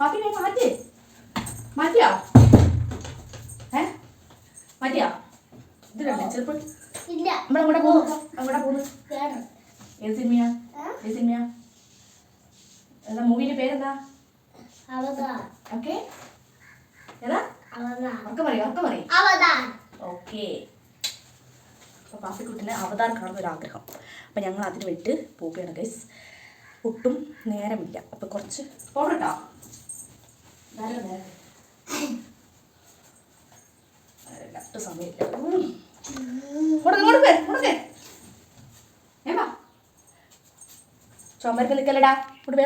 ഞാൻ മാറ്റി മാറ്റിയോ ഏ മാറ്റിയോ ഇത് കണ്ടേ ചെറുപ്പം ഇല്ല പോകുന്നു അങ്ങോട്ടാ പോകുന്നു വേണം ഏത് സിനിമയാ? ഏത് സിനിമയാ എന്താ മൂവിന്റെ പേരെന്താ ഓക്കെ ഏതാ ഉറക്കം പറയും ഉറക്കം പറയും ഓക്കെ അപ്പോൾ പാപ്പിക്കുട്ടിന് അവതാർ കാണുന്ന ഒരു ആഗ്രഹം. അപ്പം ഞങ്ങൾ അതിന് വിട്ട് പോവുകയാണ് ഗൈസ് ഒട്ടും നേരമില്ല. അപ്പം കുറച്ച് പോകട്ടോ ഒട്ടും സമയമില്ല. ചുമരിൽ നിൽക്കല്ലടാ ഇവിടെ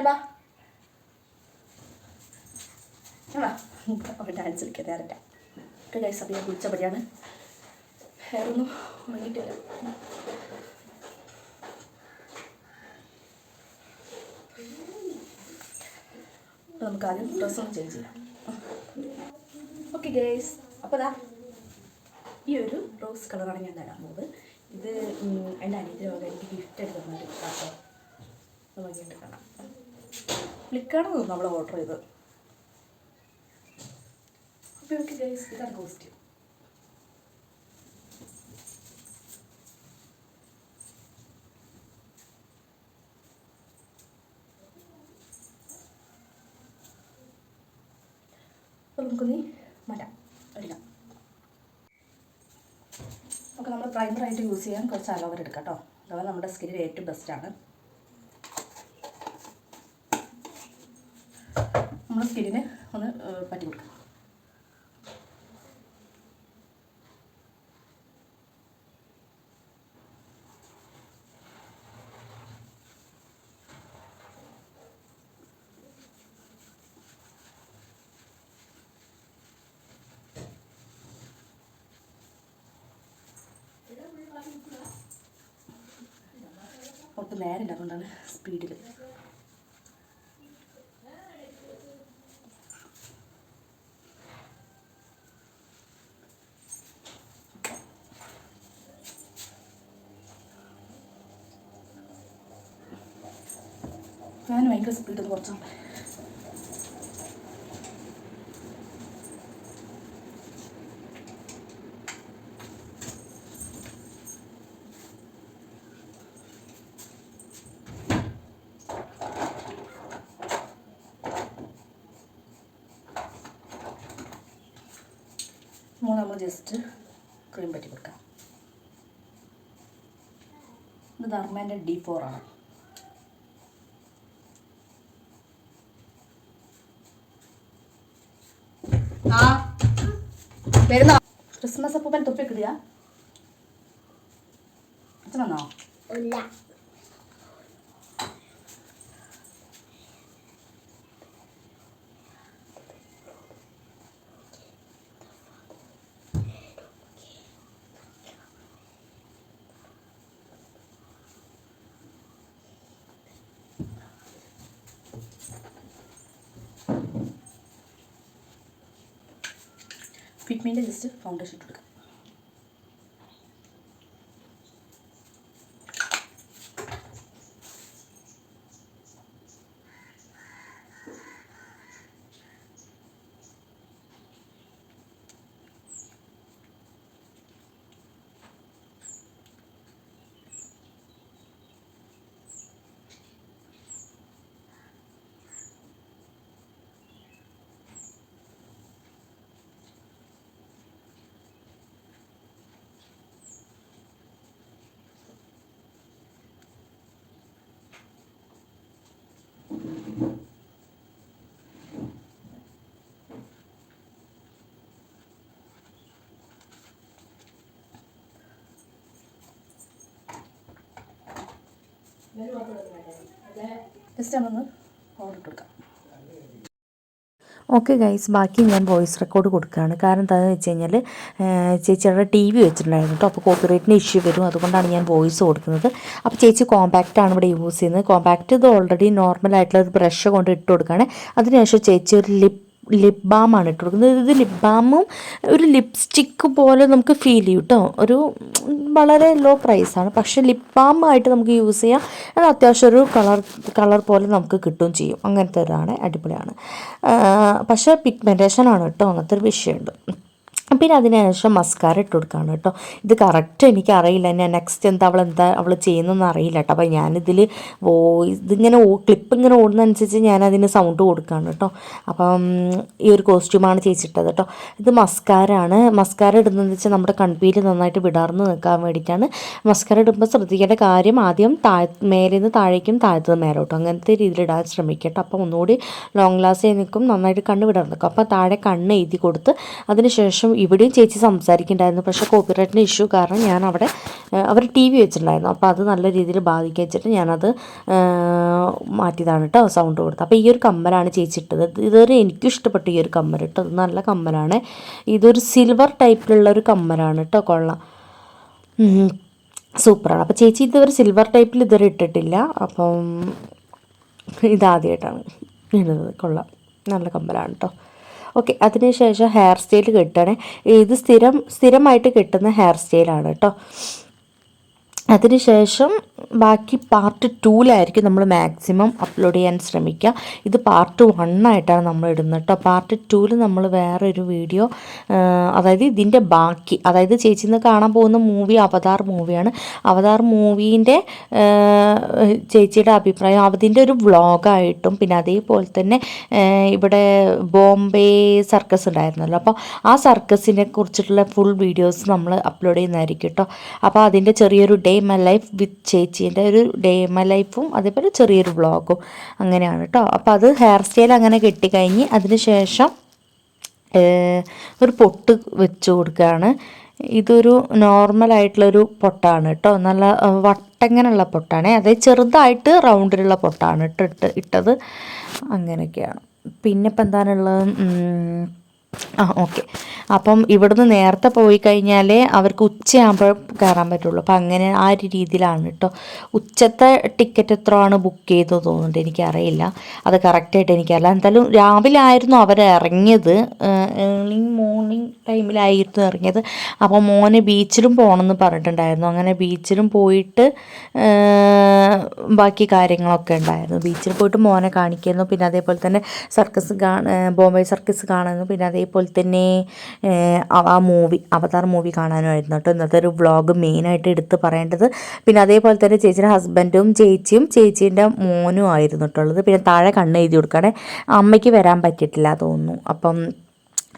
ഡാൻസ് കളിക്കാൻ ഒക്കെ ഗൈസ് അപ്പം ഞാൻ കുളിച്ചപടിയാണ് വേറൊന്നും ഉണങ്ങിയിട്ടില്ല അപ്പോൾ നമുക്ക് ആദ്യം ഡ്രസ്സൊന്ന് ചേഞ്ച് ചെയ്യാം. ഓക്കെ ഗേസ് അപ്പോൾ ദാ ഈ ഒരു റോസ് കളറാണ് ഞാൻ തരാൻ പോകുന്നത്. ഇത് എന്റെ അനിയത്തിന് വക എനിക്ക് ഗിഫ്റ്റ് എടുത്ത് തന്നിട്ട് കേട്ടോ നോക്കിയിട്ട് കാണാം. ഫ്ലിപ്കാർട്ടിൽ തോന്നുന്നു നമ്മൾ ഓർഡർ ചെയ്തത്? അപ്പോൾ ഓക്കെ ഗേസ് ഇതാണ് കോസ്റ്റ്യൂം നമുക്കൊന്ന് മാറ്റാം എടുക്കാം. നമുക്ക് നമ്മൾ പ്രൈമറായിട്ട് യൂസ് ചെയ്യാൻ കുറച്ച് അലോവർ എടുക്കാം കേട്ടോ അലോവർ നമ്മുടെ സ്കിന്നിൽ ഏറ്റവും ബെസ്റ്റാണ് നമ്മൾ സ്കിന്നിന് ഒന്ന് പറ്റി കൊടുക്കാം. ഒട്ടും നേരമില്ല അതുകൊണ്ടാണ് സ്പീഡിൽ ഞാൻ ഭയങ്കര സ്പീഡ് കുറച്ചാണ്. മൂന്ന് നമ്മൾ ജസ്റ്റ് ക്രീം പറ്റി കൊടുക്കാം. ഇത് ധർമ്മേന്റെ ഡി ഫോർ ആണ്. ആ വരുന്നോ? ക്രിസ്മസ് അപ്പൂപ്പൻ തൊപ്പി ഇടുക. അച്ഛൻ വന്നോ? ഇല്ല. ഫിറ്റ്മീന്റെ ജസ്റ്റ് ഫൗണ്ടേഷൻ ഇട്ട് കൊടുക്കാം. കൊടുക്കാം. ഓക്കെ ഗൈസ് ബാക്കി ഞാൻ വോയിസ് റെക്കോർഡ് കൊടുക്കുകയാണ്. കാരണം എന്താണെന്ന് വെച്ച് കഴിഞ്ഞാൽ ചേച്ചിയുടെ ടി വി വെച്ചിട്ടുണ്ടായിരുന്നു കേട്ടോ അപ്പോൾ കോപ്പിറൈറ്റിന് ഇഷ്യൂ വരും. അതുകൊണ്ടാണ് ഞാൻ വോയിസ് കൊടുക്കുന്നത്. അപ്പോൾ ചേച്ചി കോമ്പാക്റ്റ് ആണ് ഇവിടെ യൂസ് ചെയ്യുന്നത്. കോമ്പാക്റ്റ് ഇത് ഓൾറെഡി നോർമൽ ആയിട്ടുള്ള ഒരു ബ്രഷ് കൊണ്ട് ഇട്ട് കൊടുക്കുകയാണ്. അതിനുശേഷം ചേച്ചി ഒരു ലിപ് ലിപ് ബാമാണ് ഇട്ട് കൊടുക്കുന്നത് ഇത് ലിപ് ബാമും ഒരു ലിപ്സ്റ്റിക്ക് പോലെ നമുക്ക് ഫീൽ ചെയ്യും കേട്ടോ ഒരു വളരെ ലോ പ്രൈസാണ് പക്ഷേ ലിപ് ബാമായിട്ട് നമുക്ക് യൂസ് ചെയ്യാം. അത് അത്യാവശ്യം ഒരു കളർ കളർ പോലെ നമുക്ക് കിട്ടുകയും ചെയ്യും. അങ്ങനത്തെ ഒരാണ് അടിപൊളിയാണ്. പക്ഷേ പിഗ്മെന്റേഷൻ ആണ് കേട്ടോ അങ്ങനത്തെ ഒരു വിഷയമുണ്ട്. പിന്നെ അതിനുശേഷം മസ്കാര ഇട്ട് കൊടുക്കുകയാണ് കേട്ടോ. ഇത് കറക്റ്റ് എനിക്ക് അറിയില്ല. ഞാൻ നെക്സ്റ്റ് എന്താ അവൾ എന്താ അവൾ ചെയ്യുന്നതെന്ന് അറിയില്ല കേട്ടോ. അപ്പോൾ ഞാനിതിൽ വോയിസ് ഇതിങ്ങനെ ഓ ക്ലിപ്പ് ഇങ്ങനെ ഓടുന്നതനുസരിച്ച് ഞാൻ അതിന് സൗണ്ട് കൊടുക്കുകയാണ് കേട്ടോ. അപ്പം ഈ ഒരു കോസ്റ്റ്യൂമാണ് ചേച്ചിട്ടത് കേട്ടോ. ഇത് മസ്കാരാണ് മസ്കാര ഇടുന്നതെന്ന് വെച്ചാൽ നമ്മുടെ കൺപീൽ നന്നായിട്ട് വിടർന്ന് നിൽക്കാൻ വേണ്ടിയിട്ടാണ് മസ്കാര ഇടുമ്പോൾ ശ്രദ്ധിക്കേണ്ട കാര്യം ആദ്യം താഴ് മേലെ നിന്ന് താഴേക്കും താഴത്തുനിന്ന് മേലോട്ടും. അങ്ങനത്തെ രീതിയിൽ ഇടാൻ ശ്രമിക്കുക കേട്ടോ. അപ്പോൾ ഒന്നുകൂടി ലോങ് ലാസ്റ്റ് നിൽക്കും. നന്നായിട്ട് കണ്ണ് വിടർന്ന് നിൽക്കും. അപ്പോൾ താഴെ കണ്ണ് എഴുതി കൊടുത്ത് അതിനുശേഷം ഇവിടെയും ചേച്ചി സംസാരിക്കുന്നുണ്ടായിരുന്നു. പക്ഷേ കോപ്പിറൈറ്റിന്റെ ഇഷ്യൂ കാരണം ഞാൻ അവിടെ അവർ ടി വി വെച്ചിട്ടുണ്ടായിരുന്നു. അപ്പോൾ അത് നല്ല രീതിയിൽ ബാധിക്കുക വെച്ചിട്ട് ഞാനത് മാറ്റിയതാണ് കേട്ടോ സൗണ്ട് കൊടുത്തത്. അപ്പോൾ ഈ ഒരു കമ്മലാണ് ചേച്ചി ഇട്ടത്. ഇത് ഇതുവരെ എനിക്കും ഇഷ്ടപ്പെട്ടു ഈ ഒരു കമ്മൽ അത് നല്ല കമ്മലാണ്. ഇതൊരു സിൽവർ ടൈപ്പിലുള്ള ഒരു കമ്മലാണ് കേട്ടോ. കൊള്ളാം. സൂപ്പറാണ്. അപ്പോൾ ചേച്ചി ഇതുവരെ സിൽവർ ടൈപ്പിൽ ഇതുവരെ ഇട്ടിട്ടില്ല. അപ്പം ഇതാദ്യമായിട്ടാണ് ഇടുന്നത്. കൊള്ളാം. നല്ല കമ്പലാണ് കേട്ടോ. ഓക്കെ അതിനുശേഷം ഹെയർ സ്റ്റൈൽ കിട്ടണേ ഇത് സ്ഥിരം സ്ഥിരമായിട്ട് കിട്ടുന്ന ഹെയർ സ്റ്റൈലാണ് കേട്ടോ. അതിനുശേഷം ബാക്കി പാർട്ട് ടൂവിലായിരിക്കും നമ്മൾ മാക്സിമം അപ്ലോഡ് ചെയ്യാൻ ശ്രമിക്കുക. ഇത് പാർട്ട് വണ്ണായിട്ടാണ് നമ്മൾ ഇടുന്നത് കേട്ടോ. പാർട്ട് ടൂവിൽ നമ്മൾ വേറെ ഒരു വീഡിയോ അതായത് ഇതിന്റെ ബാക്കി അതായത് ചേച്ചി ഇന്ന് കാണാൻ പോകുന്ന മൂവി അവതാർ മൂവിയാണ്. അവതാർ മൂവീന്റെ ചേച്ചിയുടെ അഭിപ്രായം അതിന്റെ ഒരു വ്ളോഗായിട്ടും പിന്നെ അതേപോലെ തന്നെ ഇവിടെ ബോംബെ സർക്കസ് ഉണ്ടായിരുന്നല്ലോ. അപ്പോൾ ആ സർക്കസിനെ കുറിച്ചിട്ടുള്ള ഫുൾ വീഡിയോസ് നമ്മൾ അപ്ലോഡ് ചെയ്യുന്നതായിരിക്കും കേട്ടോ. അപ്പോൾ അതിന്റെ ചെറിയൊരു ഡേ മൈ ലൈഫ് വിത്ത് ചേച്ചീന്റെ ഒരു ഡേ മൈ ലൈഫും അതേപോലെ ചെറിയൊരു വ്ളോഗും അങ്ങനെയാണ് കേട്ടോ അപ്പോൾ അത് ഹെയർ സ്റ്റൈൽ അങ്ങനെ കെട്ടിക്കഴിഞ്ഞ് അതിന് ശേഷം ഒരു പൊട്ട് വെച്ച് കൊടുക്കുകയാണ്. ഇതൊരു നോർമലായിട്ടുള്ളൊരു പൊട്ടാണ് കേട്ടോ നല്ല വട്ടങ്ങനെയുള്ള പൊട്ടാണ്. അതായത് ചെറുതായിട്ട് റൗണ്ടിലുള്ള പൊട്ടാണ് ഇട്ടിട്ട് ഇട്ടത് അങ്ങനെയൊക്കെയാണ്. പിന്നെ ഇപ്പം എന്താണുള്ളത്? ആ ഓക്കെ. അപ്പം ഇവിടുന്ന് നേരത്തെ പോയി കഴിഞ്ഞാലേ അവർക്ക് ഉച്ചയാകുമ്പോൾ കയറാൻ പറ്റുള്ളൂ. അപ്പം അങ്ങനെ ആ ഒരു രീതിയിലാണ് കേട്ടോ ഉച്ചത്തെ ടിക്കറ്റ് എത്ര ആണ് ബുക്ക് ചെയ്തത് തോന്നുന്നുണ്ട് എനിക്കറിയില്ല. അത് കറക്റ്റായിട്ട് എനിക്കറിയില്ല. എന്തായാലും രാവിലെ ആയിരുന്നു അവർ ഇറങ്ങിയത്. ഏർലി മോർണിംഗ് ടൈമിലായിരുന്നു ഇറങ്ങിയത്. അപ്പോൾ മോനെ ബീച്ചിലും പോകണം എന്ന് പറഞ്ഞിട്ടുണ്ടായിരുന്നു. അങ്ങനെ ബീച്ചിലും പോയിട്ട് ബാക്കി കാര്യങ്ങളൊക്കെ ഉണ്ടായിരുന്നു. ബീച്ചിൽ പോയിട്ട് മോനെ കാണിക്കുന്നു പിന്നെ അതേപോലെ തന്നെ സർക്കസ് ബോംബെ സർക്കസ് കാണുന്നു പിന്നെ അതേപോലെ തന്നെ ആ- മൂവി അവതാർ മൂവി കാണാനുമായിരുന്നു കേട്ടോ. ഇന്നത്തെ ഒരു വ്ളോഗ് മെയിനായിട്ട് എടുത്ത് പറയേണ്ടത്. പിന്നെ അതേപോലെ തന്നെ ചേച്ചിയുടെ ഹസ്ബൻഡും ചേച്ചിയും ചേച്ചീന്റെ മോനും ആയിരുന്നു കേട്ടോ ഉള്ളത്. പിന്നെ താഴെ കണ്ണ് എഴുതി കൊടുക്കണേ അമ്മയ്ക്ക് വരാൻ പറ്റിയിട്ടില്ല തോന്നുന്നു. അപ്പം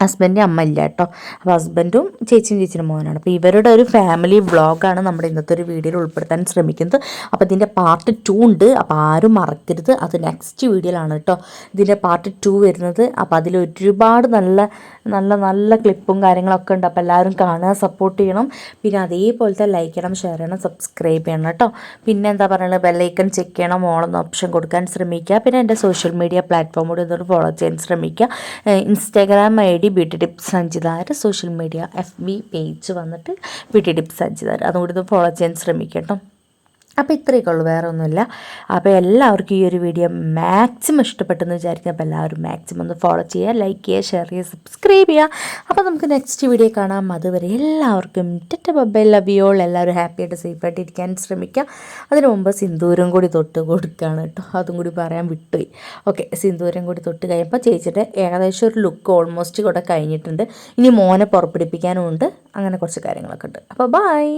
ഹസ്ബൻഡ് അമ്മ ഇല്ല കേട്ടോ. അപ്പോൾ ഹസ്ബൻഡും ചേച്ചിയും ചേച്ചിയുടെ മോനാണ്. അപ്പോൾ ഇവരുടെ ഒരു ഫാമിലി വ്ളോഗാണ് നമ്മുടെ ഇന്നത്തെ ഒരു വീഡിയോയിൽ ഉൾപ്പെടുത്താൻ ശ്രമിക്കുന്നത്. അപ്പോൾ ഇതിന്റെ പാർട്ട് ടു ഉണ്ട്. അപ്പോൾ ആരും മറക്കരുത്. അത് നെക്സ്റ്റ് വീഡിയോയിലാണ് കേട്ടോ. ഇതിന്റെ പാർട്ട് ടു വരുന്നത്. അപ്പോൾ അതിൽ ഒരുപാട് നല്ല നല്ല നല്ല ക്ലിപ്പും കാര്യങ്ങളൊക്കെ ഉണ്ട്. അപ്പോൾ എല്ലാവരും കാണുക സപ്പോർട്ട് ചെയ്യണം. പിന്നെ അതേപോലത്തെ ലൈക്ക് ചെയ്യണം ഷെയർ ചെയ്യണം സബ്സ്ക്രൈബ് ചെയ്യണം കേട്ടോ. പിന്നെ എന്താ പറയുന്നത്? ബെല്ലൈക്കൺ ചെക്ക് ചെയ്യണം. ഓളെന്ന ഓപ്ഷൻ കൊടുക്കാൻ ശ്രമിക്കുക. പിന്നെ എന്റെ സോഷ്യൽ മീഡിയ പ്ലാറ്റ്ഫോം കൂടി ഇതൊരു ഫോളോ ചെയ്യാൻ ശ്രമിക്കുക. Instagram I beauty tips സഞ്ചിതാർ social media F B page വന്നിട്ട് ബ്യൂട്ടി ടിപ്സ് സഞ്ചിതാർ അതും കൂടി ഫോളോ ചെയ്യാൻ ശ്രമിക്കുക കേട്ടോ. അപ്പോൾ ഇത്രയൊക്കെ ഉള്ളൂ വേറെ ഒന്നുമില്ല. അപ്പോൾ എല്ലാവർക്കും ഈ ഒരു വീഡിയോ മാക്സിമം ഇഷ്ടപ്പെട്ടെന്ന് വിചാരിക്കും അപ്പോൾ എല്ലാവരും മാക്സിമം ഒന്ന് ഫോളോ ചെയ്യുക ലൈക്ക് ചെയ്യുക ഷെയർ ചെയ്യുക സബ്സ്ക്രൈബ് ചെയ്യുക. അപ്പോൾ നമുക്ക് നെക്സ്റ്റ് വീഡിയോ കാണാം. അതുവരെ എല്ലാവർക്കും tata bye bye love you all എല്ലാവരും ഹാപ്പിയായിട്ട് സേഫായിട്ട് ഇരിക്കാൻ ശ്രമിക്കുക. അതിന് മുമ്പ് സിന്ദൂരം കൂടി തൊട്ട് കൊടുക്കുകയാണ് കേട്ടോ. അതും കൂടി പറയാൻ വിട്ടുപോയി. ഓക്കെ സിന്ദൂരം കൂടി തൊട്ട് കഴിയുമ്പോൾ ചേച്ചിയുടെ ഏകദേശം ഒരു ലുക്ക് ഓൾമോസ്റ്റ് കൂടെ കഴിഞ്ഞിട്ടുണ്ട്. ഇനി മോനെ പുറപ്പെടുപ്പിക്കാനും ഉണ്ട് അങ്ങനെ കുറച്ച് കാര്യങ്ങളൊക്കെ ഉണ്ട്. അപ്പോൾ ബായ്